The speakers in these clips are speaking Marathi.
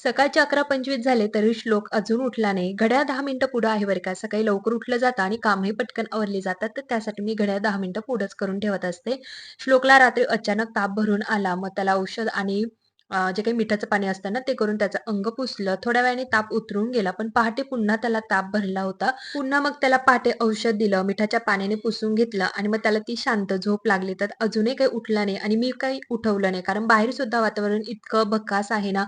सकाळचे 11:25 झाले तरी श्लोक अजून उठला नाही. घड्या दहा मिनिटं पुढं आहे बरं का. सकाळी लवकर उठलं जातं आणि कामही पटकन आवरली जातात. तर त्यासाठी मी घड्या दहा मिनिटं पुढंच करून ठेवत असते. श्लोकला रात्री अचानक ताप भरून आला. मग त्याला औषध आणि जे काही मिठाचं पाणी असतं ना, ते करून त्याचं अंग पुसलं. थोड्या वेळाने ताप उतरून गेला. पण पहाटे पुन्हा त्याला ताप भरला होता. पुन्हा मग त्याला पहाटे औषध दिलं, मिठाच्या पाण्याने पुसून घेतलं आणि मग त्याला ती शांत झोप लागली. तर अजूनही काही उठला नाही आणि मी काही उठवलं नाही. कारण बाहेर सुद्धा वातावरण इतकं भकास आहे ना,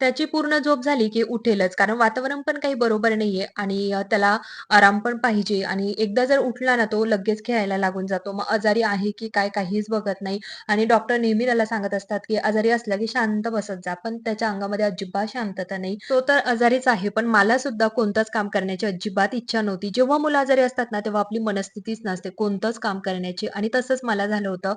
त्याची पूर्ण झोप झाली की उठेलच. कारण वातावरण पण काही बरोबर नाहीये आणि त्याला आराम पण पाहिजे आणि एकदा जर उठला ना तो लगेच खेळायला लागून जातो. मग आजारी आहे की काय काहीच बघत नाही आणि डॉक्टर नेहमी त्याला सांगत असतात की आजारी असला की शांत शांत बसत जा. पण त्याच्या अंगामध्ये अजिबात शांतता नाही. तो तर आजारीच आहे. पण मला सुद्धा कोणतंच काम करण्याची अजिबात इच्छा नव्हती. जेव्हा मुलं आजारी असतात ना, तेव्हा आपली मनस्थितीच नसते कोणतंच काम करण्याची आणि तसंच मला झालं होतं.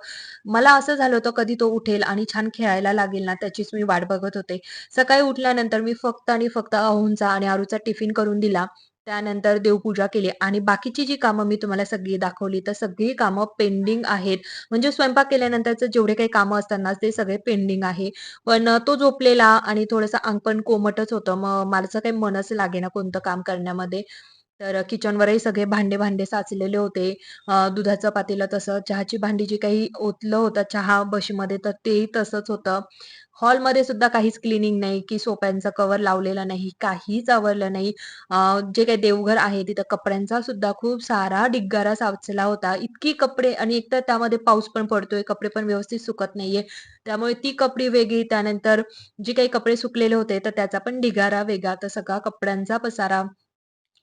मला असं झालं होतं कधी तो उठेल आणि छान खेळायला लागेल ना, त्याचीच मी वाट बघत होते. सकाळी उठल्यानंतर मी फक्त आणि फक्त अहोंचा आणि आरूचा टिफिन करून दिला. त्यानंतर देवपूजा केली आणि बाकीची जी कामं मी तुम्हाला सगळी दाखवली, तर सगळी कामं पेंडिंग आहेत. म्हणजे स्वयंपाक केल्यानंतरचं जेवढे काही कामं असताना ते सगळे पेंडिंग आहे. पण तो झोपलेला आणि थोडंसं अंग पण कोमटच होतं. मग माझं काही मनच लागेना कोणतं काम करण्यामध्ये. तर किचनवरही सगळे भांडे-भांडे साचलेले होते. दुधाचं पातेलं तसं, चहाची भांडी जी काही ओतलं होतं चहा बशीमध्ये, तर तेही तसंच होतं. हॉलमध्ये सुद्धा काहीच क्लिनिंग नाही, की सोप्यांचं कव्हर लावलेला नाही, काहीच आवरलं नाही. जे काही देवघर आहे तिथं कपड्यांचा सुद्धा खूप सारा ढिगारा साचला होता. इतकी कपडे आणि एकतर त्यामध्ये पाऊस पण पडतोय, कपडे पण व्यवस्थित सुकत नाहीये. त्यामुळे ती कपडी वेगळी, त्यानंतर जी काही कपडे सुकलेले होते, तर त्याचा पण ढिगारा वेगळा. तर सगळा कपड्यांचा पसारा.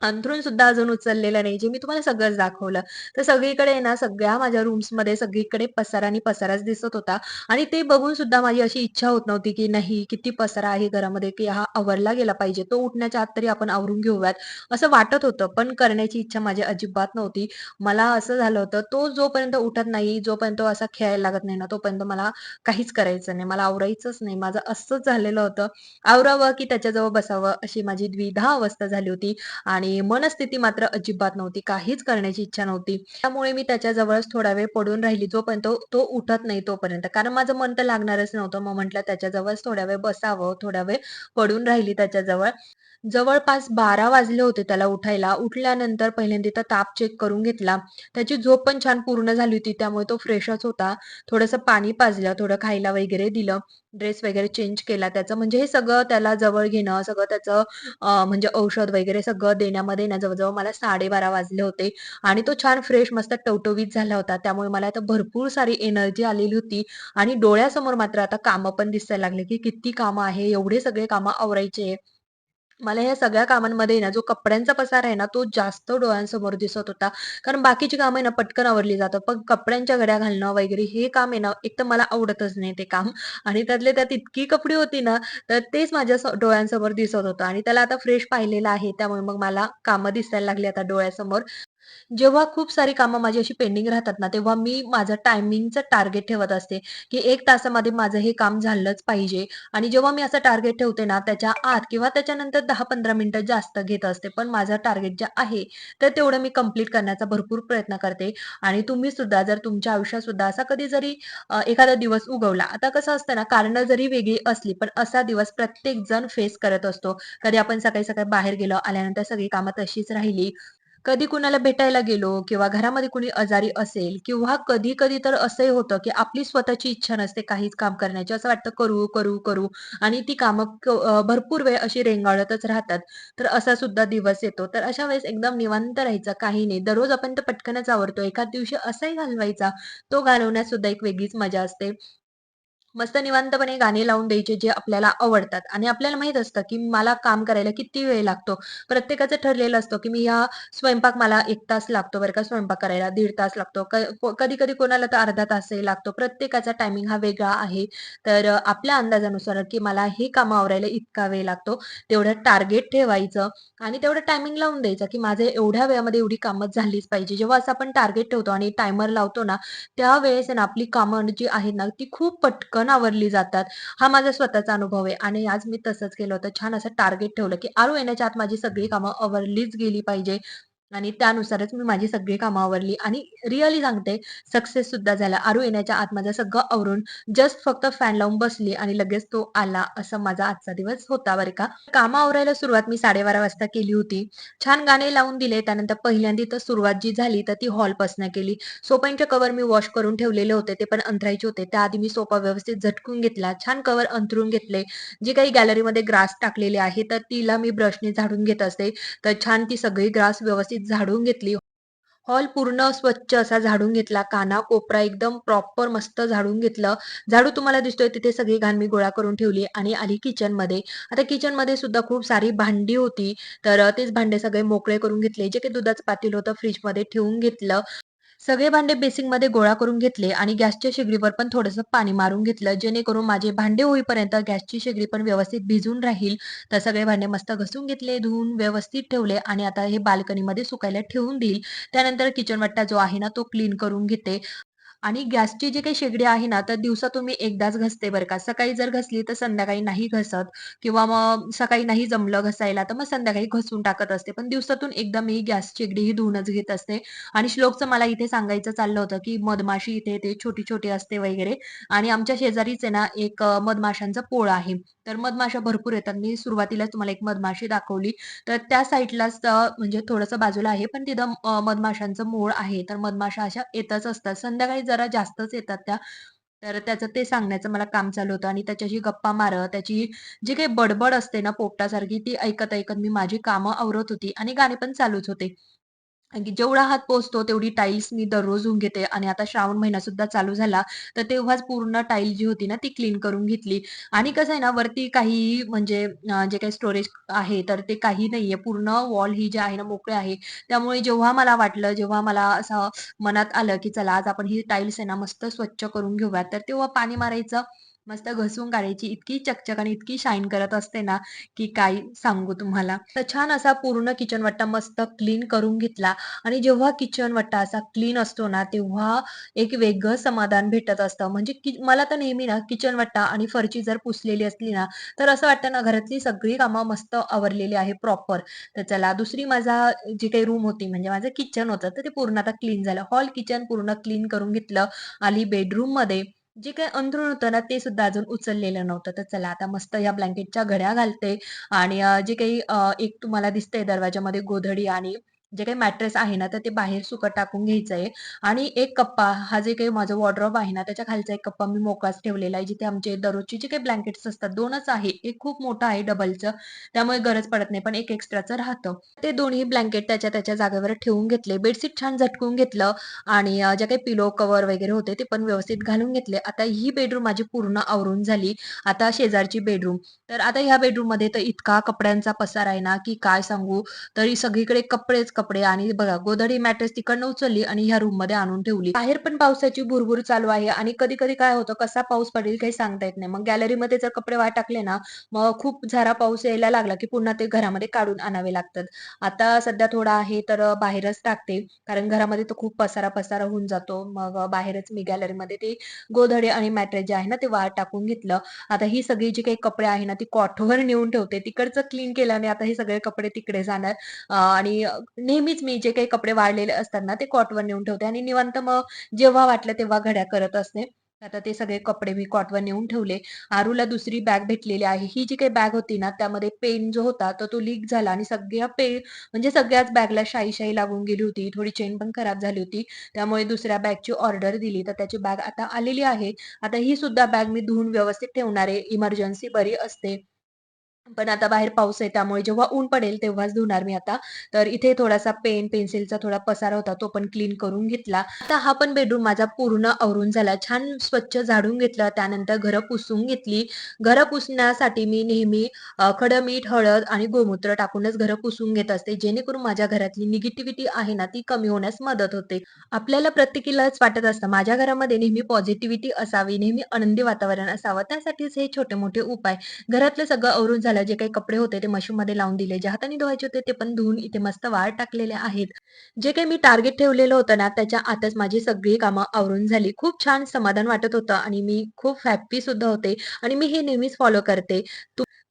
अंथरून सुद्धा अजून उचललेलं नाही, जे मी तुम्हाला सगळंच दाखवलं. तर सगळीकडे ना, सगळ्या माझ्या रूम्समध्ये सगळीकडे पसारानी आणि पसाराच दिसत होता आणि ते बघून सुद्धा माझी अशी इच्छा होत नव्हती, की नाही किती पसारा आहे घरामध्ये, की हा आवरला गेला पाहिजे. तो उठण्याच्या आत तरी आपण आवरून घेऊयात, असं वाटत होतं. पण करण्याची इच्छा माझी अजिबात नव्हती. मला असं झालं होतं, तो जोपर्यंत उठत नाही, जोपर्यंत असा खेळायला लागत नाही ना, तोपर्यंत मला काहीच करायचं नाही. मला आवरायचंच नाही. माझं असंच झालेलं होतं. आवरावं की त्याच्याजवळ बसावं, अशी माझी द्विधा अवस्था झाली होती. आणि मनस्थिती मात्र अजिबात नव्हती. काहीच करण्याची इच्छा नव्हती. त्यामुळे मी त्याच्याजवळच थोडा वेळ पडून राहिली, जोपर्यंत तो तो उठत नाही तोपर्यंत. कारण माझं मन तर लागणारच नव्हतं. मग म्हटलं त्याच्याजवळच थोडा वेळ बसावं, थोडा वेळ पडून राहिली त्याच्याजवळ. जवळपास 12 वाजले होते त्याला उठायला. उठल्यानंतर पहिल्यांदा तर ताप चेक करून घेतला. त्याची झोप पण छान पूर्ण झाली होती, त्यामुळे तो फ्रेशच होता. थोडंसं पाणी पाजलं, थोडं खायला वगैरे दिलं, ड्रेस वगैरे चेंज केला त्याचं म्हणजे हे सगळं त्याला जवळ घेणं, सगळं त्याचं म्हणजे औषध वगैरे सगळं देण्यामध्ये ना जवळजवळ मला 12:30 वाजले होते आणि तो छान फ्रेश मस्त टवटवीत झाला होता. त्यामुळे मला आता भरपूर सारी एनर्जी आलेली होती आणि डोळ्यासमोर मात्र आता कामं पण दिसायला लागले, की किती कामं आहे, एवढे सगळे कामं आवरायचे मला या सगळ्या कामांमध्ये ना, जो कपड्यांचा पसार आहे ना, तो जास्त डोळ्यांसमोर दिसत होता. कारण बाकीची कामं आहे ना, पटकन आवरली जातात. पण कपड्यांच्या घड्या घालणं वगैरे हे काम आहे ना, एक तर मला आवडतच नाही ते काम आणि त्यातले त्यात इतकी कपडी होती ना, तर तेच माझ्या डोळ्यांसमोर दिसत होतं आणि त्याला आता फ्रेश पाहिलेलं आहे. त्यामुळे मग मला कामं दिसायला लागली आता डोळ्यासमोर. जेव्हा खूप सारी कामं माझी अशी पेंडिंग राहतात ना, तेव्हा मी माझं टायमिंगचं टार्गेट ठेवत असते, की एक तासामध्ये माझं हे काम झालंच पाहिजे आणि जेव्हा मी असं टार्गेट ठेवते ना, त्याच्या आत किंवा त्याच्यानंतर 10-15 मिनिटं जास्त घेत असते. पण माझं टार्गेट जे आहे, तर तेवढं मी कंप्लीट करण्याचा भरपूर प्रयत्न करते आणि तुम्ही सुद्धा जर तुमच्या आयुष्यात सुद्धा असा कधी जरी एखादा दिवस उगवला, आता कसं असतं ना, कारणं जरी वेगळी असली, पण असा दिवस प्रत्येक जण फेस करत असतो. कधी आपण सकाळी-सकाळी बाहेर गेलो, आल्यानंतर सगळी कामं तशीच राहिली. कधी कुणाला भेटायला गेलो किंवा घरामध्ये कुणी आजारी असेल किंवा कधी-कधी तर असंही होतं, की आपली स्वतःची इच्छा नसते काहीच काम करण्याची. असं वाटतं करू, करू, करू आणि ती कामं भरपूर वेळ अशी रेंगाळतच राहतात. तर असा सुद्धा दिवस येतो. तर अशा वेळेस एकदम निवांत राहायचं, काही नाही. दररोज आपण तर पटकनच आवरतो. एखाद दिवशी असाही घालवायचा. तो घालवण्यात सुद्धा एक वेगळीच मजा असते. मस्त निवांतपणे गाणे लावून द्यायचे जे आपल्याला आवडतात आणि आपल्याला माहीत असतं, की मला काम करायला किती वेळ लागतो. प्रत्येकाचं ठरलेलं असतं, की मी ह्या स्वयंपाक मला एक तास लागतो बरं का स्वयंपाक करायला, दीड तास लागतो. क कधी-कधी कोणाला तर अर्धा तासही लागतो. प्रत्येकाचा टायमिंग हा वेगळा आहे. तर आपल्या अंदाजानुसार, की मला हे कामं आवरायला इतका वेळ लागतो, तेवढं टार्गेट ठेवायचं आणि तेवढं टायमिंग लावून द्यायचं, की माझे एवढ्या वेळामध्ये एवढी कामं झालीच पाहिजे. जेव्हा असं आपण टार्गेट ठेवतो आणि टायमर लावतो ना, त्यावेळेस वेळेस ना आपली कामं जी आहेत ना, ती खूप पटकन आवरली जातात. हा माझा स्वतःचा अनुभव आहे आणि आज मी तसंच केलं होतं. छान असं टार्गेट ठेवलं, की आरू येण्याच्या आत माझी सगळी कामं आवरलीच गेली पाहिजे. आणि त्यानुसारच मी माझी सगळी कामं आवरली आणि रिअली सांगते सक्सेस सुद्धा झाला. आरू येण्याच्या आत माझं सगळं आवरून जस्ट फक्त फॅन लावून बसली आणि लगेच तो आला. असं माझा आजचा दिवस होता बरं का. कामं आवरायला सुरुवात मी 12:30 वाजता केली होती. छान गाणे लावून दिले. त्यानंतर पहिल्यांदा तर सुरुवात जी झाली तर ती हॉलपासनं केली. सोप्यांचे कव्हर मी वॉश करून ठेवलेले होते. ते पण अंथरायचे होते. त्याआधी मी सोपा व्यवस्थित झटकून घेतला. छान कव्हर अंथरून घेतले. जे काही गॅलरीमध्ये ग्रास टाकलेले आहे तर तिला मी ब्रशने झाडून घेत असते. तर छान ती सगळी ग्रास व्यवस्थित झाडून घेतली. हॉल पूर्ण स्वच्छ असा झाडून घेतला. काना-कोपरा एकदम प्रॉपर मस्त झाडून घेतलं. झाडू तुम्हाला दिसतोय तिथे सगळी घाण मी गोळा करून ठेवली आणि आली किचनमध्ये. आता किचनमध्ये सुद्धा खूप सारी भांडी होती. तर तेच भांडे सगळे मोकळे करून घेतले. जे काही दुधाचं पातील होतं फ्रिजमध्ये ठेवून घेतलं. सगळे भांडे बेसिंगमध्ये गोळा करून घेतले आणि गॅसच्या शेगडीवर पण थोडंसं पाणी मारून घेतलं, जेणेकरून माझे भांडे होईपर्यंत गॅसची शेगडी पण व्यवस्थित भिजून राहील. तर सगळे भांडे मस्त घसून घेतले, धुवून व्यवस्थित ठेवले आणि आता हे बाल्कनीमध्ये सुकायला ठेवून देईल. त्यानंतर किचन वट्टा जो आहे ना, तो क्लीन करून घेते. आणि गॅसची जी काही शेगडी आहे ना, तर दिवसा तुम्ही एकदाच घसते बरं का. सकाळी जर घसली तर संध्याकाळी नाही घसत किंवा मग सकाळी नाही जमलं घसायला तर मग संध्याकाळी घसून टाकत असते. पण दिवसातून एकदा मी गॅस शेगडी ही धुवूनच घेत असते. आणि श्लोकचं मला इथे सांगायचं चाललं होतं, की मधमाशी इथे ते छोटी-छोटी असते वगैरे आणि आमच्या शेजारीच आहे ना, एक मधमाशांचं मधमाशांचा पोळ आहे. तर मधमाशा भरपूर येतात. मी सुरुवातीला तुम्हाला एक मधमाशी दाखवली. तर त्या साईडलाच म्हणजे थोडंसं बाजूला आहे, पण तिथं मधमाशांचं मूळ आहे. तर मधमाशा अशा येतच असतात. संध्याकाळी जरा जास्तच येतात त्या. तर त्याचं ते सांगण्याचं मला काम चालू होतं आणि त्याच्याशी गप्पा मारत, त्याची जी काही बडबड असते ना पोपटासारखी, ती ऐकत-ऐकत मी माझी कामं आवरत होती आणि गाणे पण चालूच होते. जेवढा हात पोचतो तेवढी टाईल्स मी दररोज होऊन घेते आणि आता श्रावण महिना सुद्धा चालू झाला, तर तेव्हाच पूर्ण टाईल जी होती ना ती क्लीन करून घेतली. आणि कसं आहे ना वरती काही म्हणजे जे काही स्टोरेज आहे तर ते काही नाहीये. पूर्ण वॉल ही जे आहे ना मोकळी आहे. त्यामुळे जेव्हा मला वाटलं, जेव्हा मला असं मनात आलं, की चला आज आपण ही टाईल्स आहे ना मस्त स्वच्छ करून घेऊयात, तर तेव्हा पाणी मारायचं, मस्त घसून काढायची. इतकी चकचक आणि इतकी शाईन करत असते ना, की काय सांगू तुम्हाला. तर छान असा पूर्ण किचन वट्टा मस्त क्लीन करून घेतला आणि जेव्हा किचन वट्टा असा क्लीन असतो ना, तेव्हा एक वेगळं समाधान भेटत असतं. म्हणजे मला तर नेहमी ना किचन वट्टा आणि फरची जर पुसलेली असली ना, तर असं वाटतं ना घरातली सगळी कामं मस्त आवरलेली आहे प्रॉपर. तर चला दुसरी माझा जी काही रूम होती म्हणजे माझं किचन होतं, तर ते पूर्ण आता क्लीन झालं. हॉल, किचन पूर्ण क्लीन करून घेतलं. आली बेडरूममध्ये. जे काही अंथरूण होतं ना, ते सुद्धा अजून उचललेलं नव्हतं. तर चला आता मस्त या ब्लँकेटच्या घड्या घालते आणि जे काही एक तुम्हाला दिसतंय दरवाजामध्ये गोधडी आणि जे काही मॅट्रेस आहे ना, तर ते बाहेर सुकत टाकून घ्यायचंय आणि एक कप्पा हा जे काही माझं वॉर्ड्रॉप आहे ना, त्याच्या खालचा एक कप्पा मी मोकळाच ठेवलेला आहे. जिथे आमचे दररोजचे जे काही ब्लँकेट्स असतात दोनच आहे. एक खूप मोठं आहे डबलचं, त्यामुळे गरज पडत नाही. पण एक एक्स्ट्राचं राहतं. ते दोन्ही ब्लँकेट त्याच्या त्याच्या जागेवर ठेवून घेतले. बेडशीट छान झटकून घेतलं आणि जे ज्या काही पिलो कवर वगैरे होते ते पण व्यवस्थित घालून घेतले. आता ही बेडरूम माझी पूर्ण आवरून झाली. आता शेजारची बेडरूम. तर आता ह्या बेडरूममध्ये तर इतका कपड्यांचा पसार आहे ना, की काय सांगू. तरी सगळीकडे कपडेच कपडे आणि बघा गोधडी मॅट्रेस तिकडनं उचलली आणि ह्या रूममध्ये आणून ठेवली. बाहेर पण पावसाची भुरभुर चालू आहे आणि कधी-कधी काय होतं, कसा पाऊस पडेल काही सांगता येत नाही. मग गॅलरीमध्ये जर कपडे वाळत टाकले ना, मग खूप जरा पाऊस यायला लागला, की पुन्हा ते घरामध्ये काढून आणावे लागतात. आता सध्या थोडा आहे तर बाहेरच टाकते. कारण घरामध्ये तर खूप पसारा-पसारा होऊन जातो. मग बाहेरच मी गॅलरीमध्ये ते गोधडे आणि मॅट्रेस जे आहे ना, ते वाळत टाकून घेतलं. आता ही सगळी जी काही कपडे आहे ना, ती कॉटवर नेऊन ठेवते. तिकडचं क्लीन केल्याने आता हे सगळे कपडे तिकडे जाणार आणि नेहमीच मी जे काही कपडे वाळलेले असतात ना, ते कॉटवर नेऊन ठेवते आणि निवांत मग जेव्हा वाटलं तेव्हा घड्या करत असते. आता ते सगळे कपडे मी कॉटवर नेऊन ठेवले. आरूला दुसरी बॅग भेटलेली आहे. ही जी काही बॅग होती ना, त्यामध्ये पेन जो होता तर तो लीक झाला आणि सगळ्या पे म्हणजे सगळ्याच बॅगला शाई-शाई लागून गेली होती. थोडी चेन पण खराब झाली होती. त्यामुळे दुसऱ्या बॅगची ऑर्डर दिली, तर त्याची बॅग आता आलेली आहे. आता ही सुद्धा बॅग मी धुवून व्यवस्थित ठेवणार आहे. इमर्जन्सी बरी असते. पण आता बाहेर पाऊस आहे त्यामुळे जेव्हा ऊन पडेल तेव्हाच धुणार मी आता. तर इथे थोडासा पेन, पेन्सिलचा थोडा पसारा होता तो पण क्लीन करून घेतला. आता हा पण बेडरूम माझा पूर्ण आवरून झाला. छान स्वच्छ झाडून घेतलं. त्यानंतर घरं पुसून घेतली. घरं पुसण्यासाठी मी नेहमी अ, खडं मीठ, हळद आणि गोमूत्र टाकूनच घरं पुसून घेत असते. जेणेकरून माझ्या घरातली निगेटिव्हिटी आहे ना ती कमी होण्यास मदत होते. आपल्याला प्रत्येकीलाच वाटत असतं माझ्या घरामध्ये नेहमी पॉझिटिव्हिटी असावी, नेहमी आनंदी वातावरण असावं. त्यासाठीच हे छोटे-मोठे उपाय. घरातलं सगळं आवरून झालं मला जे काही कपडे होते ते मशीनमध्ये लावून दिले. जे हाताने धुवायचे होते ते पण धुवून इथे मस्त वाळ टाकलेले आहेत. जे काही मी टार्गेट ठेवलेलं होतं ना, त्याच्या आतच माझी सगळी कामं आवरून झाली. खूप छान समाधान वाटत होतं आणि मी खूप हॅप्पी सुद्धा होते आणि मी हे नेहमीच फॉलो करते.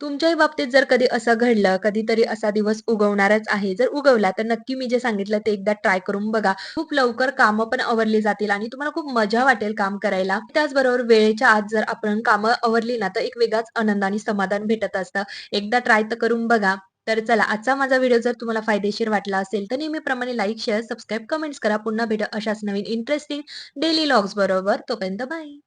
तुमच्याही बाबतीत जर कधी असं घडलं, कधीतरी असा दिवस उगवणारच आहे. जर उगवला तर नक्की मी जे सांगितलं ते एकदा ट्राय करून बघा. खूप लवकर कामं पण आवरली जातील आणि तुम्हाला खूप मजा वाटेल काम करायला. त्याचबरोबर वेळेच्या आत जर आपण कामं आवरली ना, तर एक वेगळाच आनंद आणि समाधान भेटत असतं. एकदा ट्राय तर करून बघा. तर चला आजचा माझा व्हिडिओ जर तुम्हाला फायदेशीर वाटला असेल, तर नेहमीप्रमाणे लाईक, शेअर, सबस्क्राईब, कमेंट्स करा. पुन्हा भेट अशाच नवीन इंटरेस्टिंग डेली लॉग्स बरोबर. तोपर्यंत बाय.